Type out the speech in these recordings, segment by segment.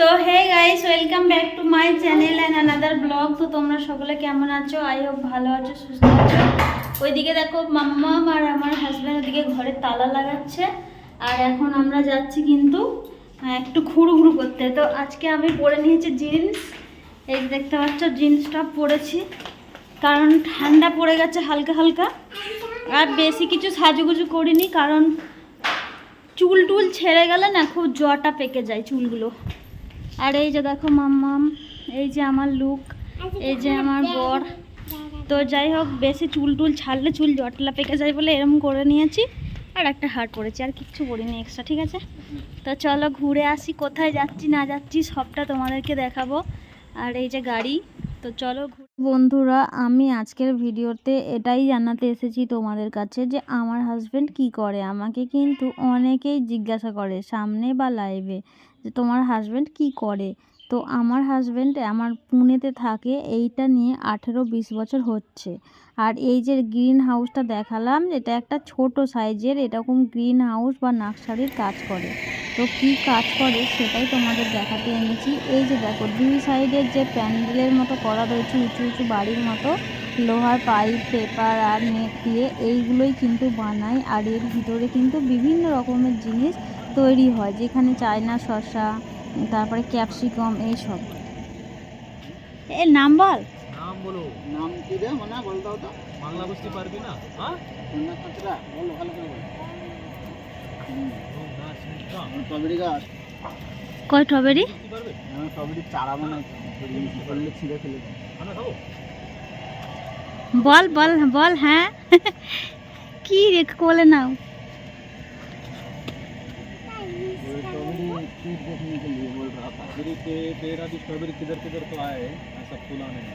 তো hey guys welcome back to my channel and another vlog তো, তোমরা সকলে কেমন আছো? আই হোপ ভালো আছো, সুস্থ আছো। ওইদিকে দেখো, মাম্মা আর আমার হাজব্যান্ড ওদিকে ঘরে তালা লাগাচ্ছে। আর এখন আমরা যাচ্ছি কিন্তু একটু ঘুরু করতে। তো, আজকে আমি পরে নিয়েছি জিন্স। এই দেখতে পাচ্ছ, জিন্সটা পরেছি। কারণ ঠান্ডা পড়ে গেছে হালকা হালকা। আর বেশি কিছু সাজুগুজু করিনি, কারণ চুল টুল ছেড়ে গেলে না, খুব জ্বরটা পেকে যায় চুলগুলো। আর এই যে দেখো মাম্মাম, এই যে আমার লুক, এই যে আমার বর। তো যাই হোক, বেশি চুল টুল ছাড়লে চুল জটলা পেকে যায় বলে এরম করে নিয়েছি, আর একটা হার পড়েছি আর কিচ্ছু করিনি এক্সট্রা ঠিক আছে? তো চলো ঘুরে আসি, কোথায় যাচ্ছি, না যাচ্ছি, সবটা তোমাদেরকে দেখাবো। আর এই যে গাড়ি, তো চলো বন্ধুরা, আমি আজকের ভিডিওতে এটাই জানাতে এসেছি তোমাদের কাছে যে আমার হাজব্যান্ড কি করে? আমাকে কিন্তু অনেকেই জিজ্ঞাসা করে, সামনে বা লাইভে তোমার হাজব্যান্ড কি করে? তো আমার হাজব্যান্ড আমার পুনেতে থাকে, এইটা নিয়ে আঠেরো বিশ বছর হচ্ছে। আর এই যে গ্রিন হাউসটা দেখালাম, এটা একটা ছোট সাইজের এরকম গ্রিন হাউস বা নার্সারির কাজ করে। তো কি কাজ করে সেটাই তোমাদের দেখাতে এনেছি। এই যে দেখো, দুই সাইডের যে প্যান্ডেলের মতো করা রয়েছে, উঁচু উঁচু বাড়ির মতো, লোহার পাইপ পেপার আর নেট দিয়ে, এইগুলোই কিন্তু বানায় আর এর ভিতরে কিন্তু বিভিন্ন রকমের জিনিস তৈরি হয় যেখানে চায়না শসা তারপরে ক্যাপসিকাম এইসব এর নাম বল। নাম বলো। নাম কি রে? মানে বল দাও তো। বাংলা বুঝতে পারবি না? হ্যাঁ? কন্যা খাতরা বল ভালো করে বল। না স্ট্রবেরি গাছ। কয় পারবে? আমি স্ট্রবেরি চারা করলে ছিঁড়ে ফেলে বল বল বল হ্যাঁ। কি রে কোলে নাও। स्ट्रॉबेरी सीड देखने के लिए बोल रहा था मेरी पे पेड़ अभी स्ट्रॉबेरी किधर किधर तो आए हैं सब फुलाने में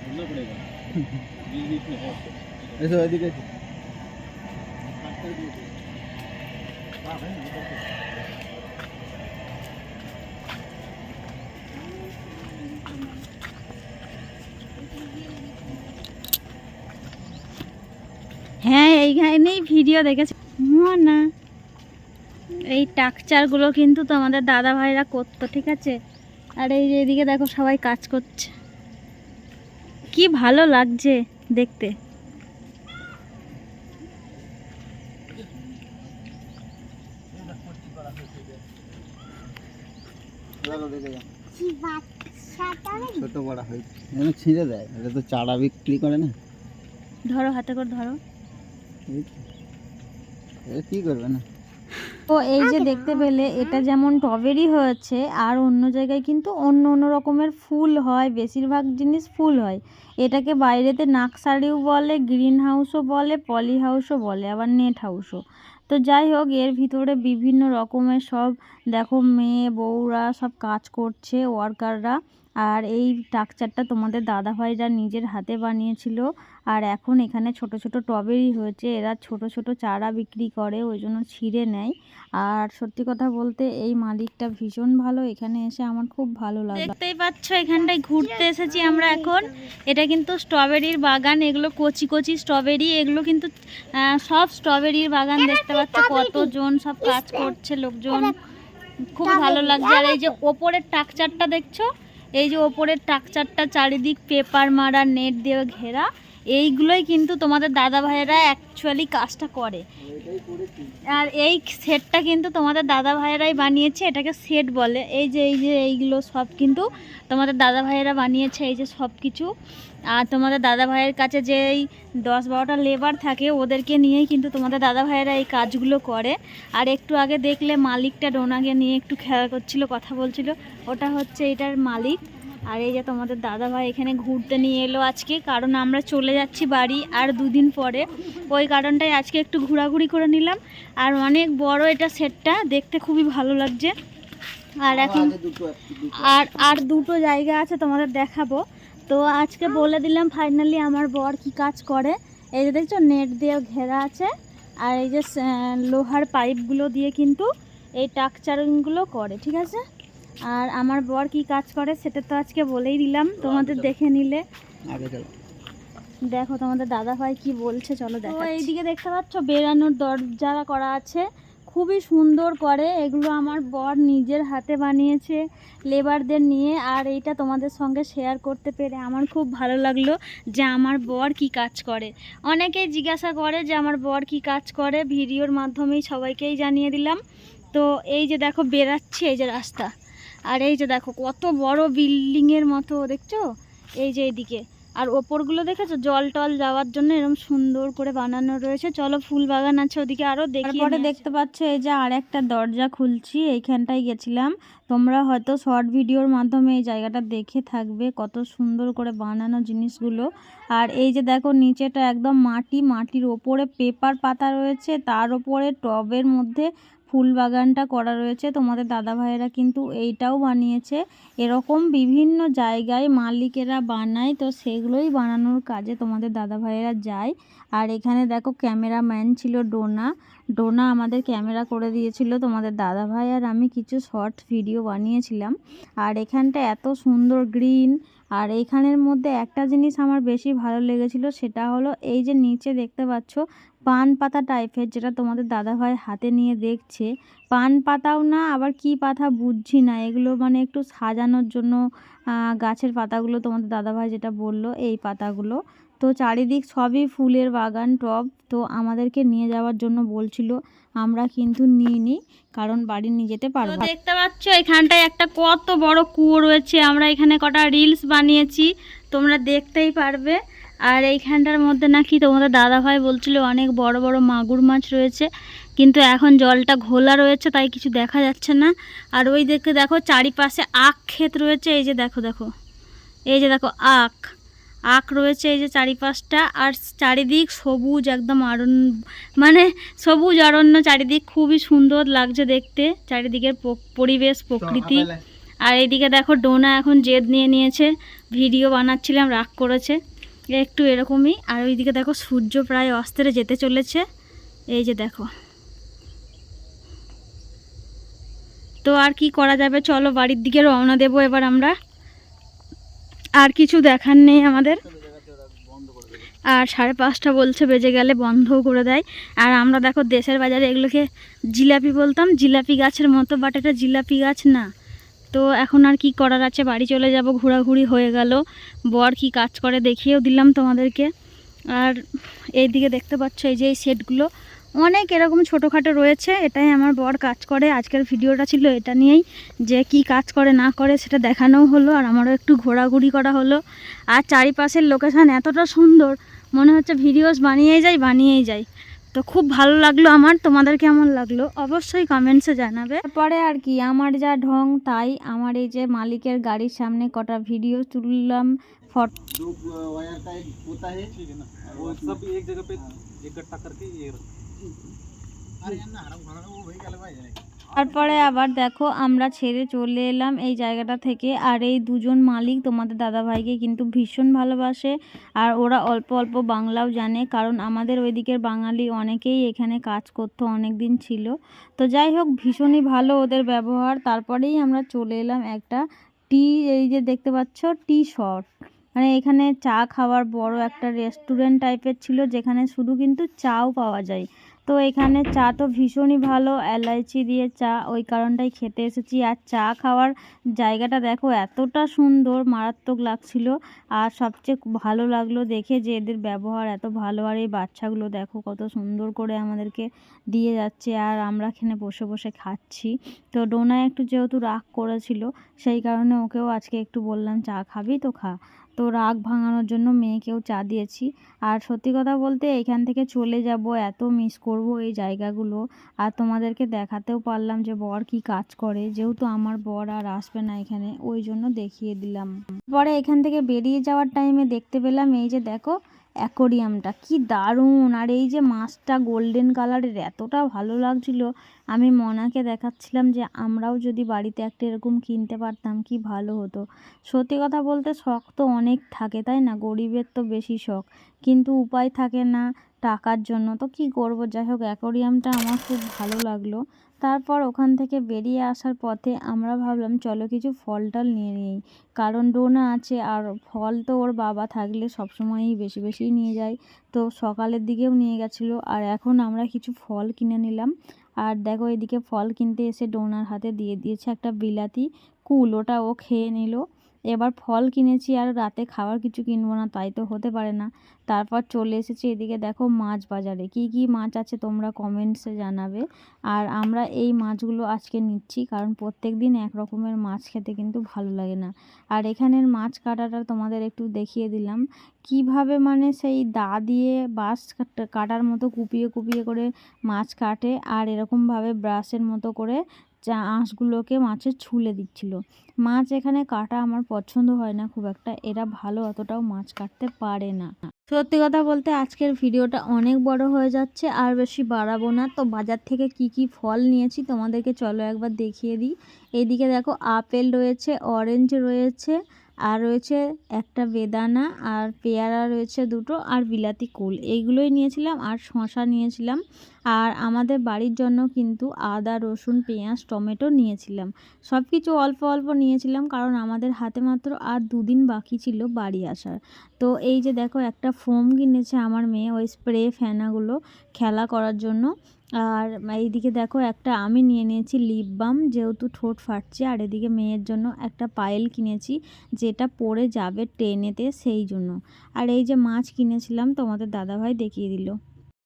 ढूंढना पड़ेगा बीच बीच में है ऐसे वैदिक हाँ, है ना, उधर से। হ্যাঁ এইখানেই ভিডিও দেখেছি না এই টাকচারগুলো কিন্তু তোমাদের দাদা ভাইরা করতো ঠিক আছে? আর এই যে এদিকে দেখো সবাই কাজ করছে। কি ভালো লাগছে দেখতে। ছোট বড় ছিঁড়ে দেয়। এটা তো চারা বিক্রি করে না। ধরো হাতে করে ধরো। কি করবে না? তো এই যে দেখতে পেলে এটা যেমন টবেরই হয়েছে আর অন্য জায়গায় কিন্তু অন্য অন্য রকমের ফুল হয় বেশিরভাগ জিনিস ফুল হয়। এটাকে বাইরেতে নাকসারিও বলে গ্রিন হাউসও বলে পলি হাউসও বলে আবার নেট হাউসও। তো যাই হোক এর ভিতরে বিভিন্ন রকমের সব দেখো মেয়ে বউরা সব কাজ করছে ওয়ার্কাররা আর এই স্ট্রাকচারটা তোমাদের দাদাভাইরা নিজের হাতে বানিয়েছিল। আর এখন এখানে ছোট ছোট টবেরই হয়েছে। এরা ছোট ছোট চারা বিক্রি করে ওই জন্য ছিঁড়ে নেয়। আর সত্যি কথা বলতে এই মালিকটা ভীষণ ভালো। এখানে এসে আমার খুব ভালো লাগল। দেখতেই পাচ্ছ এখানটায় ঘুরতে এসেছি আমরা এখন। এটা কিন্তু স্ট্রবেরির বাগান। এগুলো কচি কচি স্ট্রবেরি। এগুলো কিন্তু আহ, সব স্ট্রবেরির বাগান। দেখতে পাচ্ছ কতজন সব কাজ করছে লোকজন। খুব ভালো লাগছে। আর এই যে ওপরের টাকচারটা দেখছ? এই যে ওপরের টাকচারটা চারিদিক পেপার মারা নেট দিয়ে ঘেরা এইগুলোই কিন্তু তোমাদের দাদা ভাইয়েরা অ্যাকচুয়ালি কাজটা করে। আর এই সেটটা কিন্তু তোমাদের দাদা ভাইয়েরাই বানিয়েছে, এটাকে সেট বলে। এই যে এই যে, এইগুলো সব কিন্তু তোমাদের দাদা ভাইয়েরা বানিয়েছে, এই যে সব কিছু। আর তোমাদের দাদা ভাইয়ের কাছে যে এই দশ বারোটা লেবার থাকে, ওদেরকে নিয়েই কিন্তু তোমাদের দাদা ভাইয়েরা এই কাজগুলো করে। আর একটু আগে দেখলে মালিকটা ডোনাকে নিয়ে একটু খেলা করছিল, কথা বলছিল। ওটা হচ্ছে এটার মালিক। আর এই যে তোমাদের দাদা ভাই এখানে ঘুরতে নিয়ে এলো আজকে কারণ আমরা চলে যাচ্ছি বাড়ি আর দুদিন পরে। ওই কারণটাই আজকে একটু ঘোরাঘুরি করে নিলাম। আর অনেক বড় এটা সেটটা দেখতে খুবই ভালো লাগছে। আর এখন আর আর দুটো জায়গা আছে তোমাদের দেখাবো। তো আজকে বলে দিলাম ফাইনালি আমার বর কি কাজ করে। এই যে দেখছ নেট দিয়ে ঘেরা আছে। আর এই যে লোহার পাইপগুলো দিয়ে কিন্তু এই টাকচারগুলো করে ঠিক আছে? আর আমার বর কি কাজ করে সেটা তো আজকে বলেই দিলাম তোমাদের দেখে নিলে। দেখো তোমাদের দাদা ভাই কি বলছে চলো দেখো এইদিকে দেখতে পাচ্ছ বেরানোর দরজা করা আছে খুবই সুন্দর করে এগুলো আমার বর নিজের হাতে বানিয়েছে লেবারদের নিয়ে আর এইটা তোমাদের সঙ্গে শেয়ার করতে পেরে আমার খুব ভালো লাগল যে আমার বর কি কাজ করে। অনেকেই জিজ্ঞাসা করে যে আমার বর কি কাজ করে ভিডিওর মাধ্যমেই সবাইকেই জানিয়ে দিলাম। তো এই যে দেখো বেরাচ্ছি এই যে রাস্তা। আর এই যে দেখো কত বড় বিল্ডিংয়ের মতো দেখছ? এই যে এইদিকে আর ওপরগুলো দেখেছ? জল টল যাওয়ার জন্য এরকম সুন্দর করে বানানো রয়েছে। চলো ফুল বাগান আছে ওদিকে আরও দেখি তারপরে দেখতে পাচ্ছ এই যে আর একটা দরজা খুলছি এইখানটায় গেছিলাম। তোমরা হয়তো শর্ট ভিডিওর মাধ্যমে এই জায়গাটা দেখে থাকবে কত সুন্দর করে বানানো জিনিসগুলো। আর এই যে দেখো নিচেটা একদম মাটি মাটির ওপরে পেপার পাতা রয়েছে তার ওপরে টবের মধ্যে ফুল বাগানটা করা রয়েছে। তোমাদের দাদা ভাইয়েরা কিন্তু এইটাও বানিয়েছে। এরকম বিভিন্ন জায়গায় মালিকেরা বানায়, তো সেগুলোই বানানোর কাজে তোমাদের দাদা ভাইয়েরা যায়। আর এখানে দেখো ক্যামেরাম্যান ছিল ডোনা। ডোনা আমাদের ক্যামেরা করে দিয়েছিল তোমাদের দাদা ভাই আর আমি কিছু শর্ট ভিডিও বানিয়েছিলাম। আর এখানটা এত সুন্দর গ্রিন আর এইখানের মধ্যে একটা জিনিস আমার বেশি ভালো লেগেছিল সেটা হলো এই যে নিচে দেখতে পাচ্ছ পান পাতা টাইপের যেটা তোমাদের দাদাভাই হাতে নিয়ে দেখছে। পান পাতাও না, আবার কি পাতা বুঝছি না। এগুলো মানে একটু সাজানোর জন্য গাছের পাতাগুলো তোমাদের দাদাভাই যেটা বলল, এই পাতাগুলো। তো চারিদিক সবই ফুলের বাগান টব। তো আমাদেরকে নিয়ে যাওয়ার জন্য বলছিল, আমরা কিন্তু নিইনি, কারণ বাড়ি নিয়ে যেতে পারব। দেখতে পাচ্ছ, এখানটায় একটা কত বড় কুয়ো রয়েছে। আমরা এখানে কটা রিলস বানিয়েছি, তোমরা দেখতেই পারবে। আর এইখানটার মধ্যে নাকি তোমাদের দাদাভাই বলছিল, অনেক বড় বড় মাগুর মাছ রয়েছে, কিন্তু এখন জলটা ঘোলা রয়েছে, তাই কিছু দেখা যাচ্ছে না। আর ওই দেখে দেখো, চারিপাশে আখ ক্ষেত রয়েছে। এই যে দেখো দেখো, এই যে দেখো, আখ। আখ রয়েছে এই যে চারিপাশটা আর চারিদিক সবুজ একদম আরণ্য মানে সবুজ অরণ্য চারিদিক খুবই সুন্দর লাগছে দেখতে চারিদিকের পরিবেশ প্রকৃতি। আর এইদিকে দেখো ডোনা এখন জেদ নিয়ে নিয়েছে ভিডিও বানাচ্ছিলাম রাগ করেছে একটু এরকমই। আর ওইদিকে দেখো সূর্য প্রায় অস্তেরে যেতে চলেছে এই যে দেখো। তো আর কি করা যাবে? চলো বাড়ির দিকে রওনা দেবো এবার আমরা। আর কিছু দেখার নেই আমাদের। আর সাড়ে পাঁচটা বলছে, বেজে গেলে বন্ধও করে দেয়। আর আমরা দেখো দেশের বাজারে এগুলোকে জিলাপি বলতাম। জিলাপি গাছের মতো বাট এটা জিলাপি গাছ না। তো এখন আর কি করার আছে? বাড়ি চলে যাব, ঘোরাঘুরি হয়ে গেল। বর কি কাজ করে দেখিয়েও দিলাম তোমাদেরকে। আর এইদিকে দেখতে পাচ্ছ এই যে এই সেটগুলো অনেক এরকম ছোটোখাটো রয়েছে এটাই আমার বর কাজ করে আজকের ভিডিওটা ছিল এটা নিয়েই যে কি কাজ করে না করে সেটা দেখানোও হলো আর আমারও একটু ঘোরাঘুরি করা হলো আর চারিপাশের লোকেশান এতটা সুন্দর মনে হচ্ছে ভিডিওস বানিয়েই যাই বানিয়েই যাই তো খুব ভালো লাগলো আমার তোমাদের কেমন লাগলো অবশ্যই কমেন্টসে জানাবে তারপরে আর কি আমার যা ঢং তাই আমার এই যে মালিকের গাড়ির সামনে কটা ভিডিও তুললাম ফটো जो वायर का एक होता है ठीक है ना वो सब एक जगह पे इकट्ठा करके ये তারপরে আবার দেখো, আমরা ছেড়ে চলে এলাম এই জায়গাটা থেকে, আর এই দুজন মালিক তোমাদের দাদাভাইকে কিন্তু ভীষণ ভালোবাসে, আর ওরা অল্প অল্প বাংলাও জানে, কারণ আমাদের ওইদিকের বাঙালি অনেকেই এখানে কাজ করতো অনেক দিন ছিল। তো যাই হোক, ভীষণই ভালো ওদের ব্যবহার। তারপরেই আমরা চলে এলাম একটা টি, এই যে দেখতে পাচ্ছ, টি শট মানে এখানে চা খাওয়ার বড় একটা রেস্টুরেন্ট টাইপের ছিল, যেখানে শুধু কিন্তু চাও পাওয়া যায়। তো এখানে চা তো ভীষণই ভালো, এলাইচি দিয়ে চা, ওই কারণটাই খেতে এসেছি। আর চা খাওয়ার জায়গাটা দেখো এতটা সুন্দর, মারাত্মক লাগছিল। আর সবচেয়ে ভালো লাগল দেখে যে এদের ব্যবহার এত ভালো, আর এই বাচ্চাগুলো দেখো কত সুন্দর করে আমাদেরকে দিয়ে যাচ্ছে। আর আমরা এখানে বসে বসে খাচ্ছি। তো ডোনা একটু যেহেতু রাগ করেছিল, সেই কারণে ওকেও আজকে একটু বললাম, চা খাবি তো খা। তো রাগ ভাঙানোর জন্য মেয়েকেও চা দিয়েছি। আর সত্যি কথা বলতে এখান থেকে চলে যাব, এত মিস করব এই জায়গাগুলো। আর তোমাদেরকে দেখাতেও পারলাম যে বর কি কাজ করে। যেহেতু আমার বর আর আসবে না এখানে, ওই জন্য দেখিয়ে দিলাম। পরে এখান থেকে বেরিয়ে যাওয়ার টাইমে দেখতে পেলাম, এই যে দেখো অ্যাকোরিয়ামটা, কি দারুণ! আর এই যে মাছটা গোল্ডেন কালারের, এতটা ভালো লাগছিল। আমি মনাকে দেখাচ্ছিলাম যে আমরাও যদি বাড়িতে একটা এরকম কিনতে পারতাম, কি ভালো হতো। সত্যি কথা বলতে শখ তো অনেক থাকে, তাই না? গরিবের তো বেশি শখ। কিন্তু উপায় থাকে না টাকার জন্য। তো কি করব? যাই হোক, অ্যাকোরিয়ামটা আমার খুব ভালো লাগল। তারপর ওখান থেকে বেরিয়ে আসার পথে আমরা ভাবলাম, চলো কিছু ফল টল নিয়ে নিই। কারণ ডোনা আছে আর ফল তো ওর বাবা থাকলে সবসময়ই বেশি বেশি নিয়ে যায়। তো সকালের দিকেও নিয়ে গেছিল আর এখন আমরা কিছু ফল কিনে নিলাম। আর দেখো এদিকে ফল কিনতে এসে ডোনার হাতে দিয়ে দিয়েছে একটা বিলাতি, কুল, ওটা ও খেয়ে নিল। এবার ফল কিনেছি আর রাতে খাবার কিছু কিনবো না, তাই তো হতে পারে না। তারপর চলে এসেছি এদিকে দেখো মাছ বাজারে। কি কি মাছ আছে তোমরা কমেন্টসে জানাবে। আর আমরা এই মাছগুলো আজকে নিচ্ছি কারণ প্রত্যেক দিন এক রকমের মাছ খেতে কিন্তু ভালো লাগে না। আর এখানের মাছ কাটাটা তোমাদের একটু দেখিয়ে দিলাম। কীভাবে মানে সেই দা দিয়ে বাঁশ কাট- কাটার মতো কুপিয়ে কুপিয়ে করে মাছ কাটে আর এরকমভাবে ব্রাশের মতো করে চা আঁশগুলোকে মাছে ছুলে দিচ্ছিল। মাছ এখানে কাটা আমার পছন্দ হয় না খুব একটা। এরা ভালো অতটাও মাছ কাটতে পারে না। সত্যি কথা বলতে আজকের ভিডিওটা অনেক বড় হয়ে যাচ্ছে আর বেশি বাড়াবো না। তো বাজার থেকে কি কি ফল নিয়েছি তোমাদেরকে চলো একবার দেখিয়ে দিই। এদিকে দেখো আপেল রয়েছে, অরেঞ্জ রয়েছে আর রয়েছে একটা বেদানা আর পেয়ারা রয়েছে দুটো আর বিলাতি কুল। এইগুলোই নিয়েছিলাম আর শশা নিয়েছিলাম। আর আমাদের বাড়ির জন্য কিন্তু আদা, রসুন, পেঁয়াজ, টমেটো নিয়েছিলাম। সব কিছু অল্প অল্প নিয়েছিলাম কারণ আমাদের হাতে মাত্র আর দুদিন বাকি ছিল বাড়ি আসার। তো এই যে দেখো একটা ফোম কিনেছে আমার মেয়ে ওই স্প্রে ফ্যানাগুলো খেলা করার জন্য। আর এইদিকে দেখো একটা আমি নিয়ে নিয়েছি লিপ বাম যেহেতু ঠোঁট ফাটছে, আর এদিকে মেয়ের জন্য একটা পায়েল কিনেছি, যেটা পরে যাবে ট্রেনেতে সেই জন্য। আর এই যে মাছ কিনেছিলাম তোমাদের দাদাভাই দেখিয়ে দিল।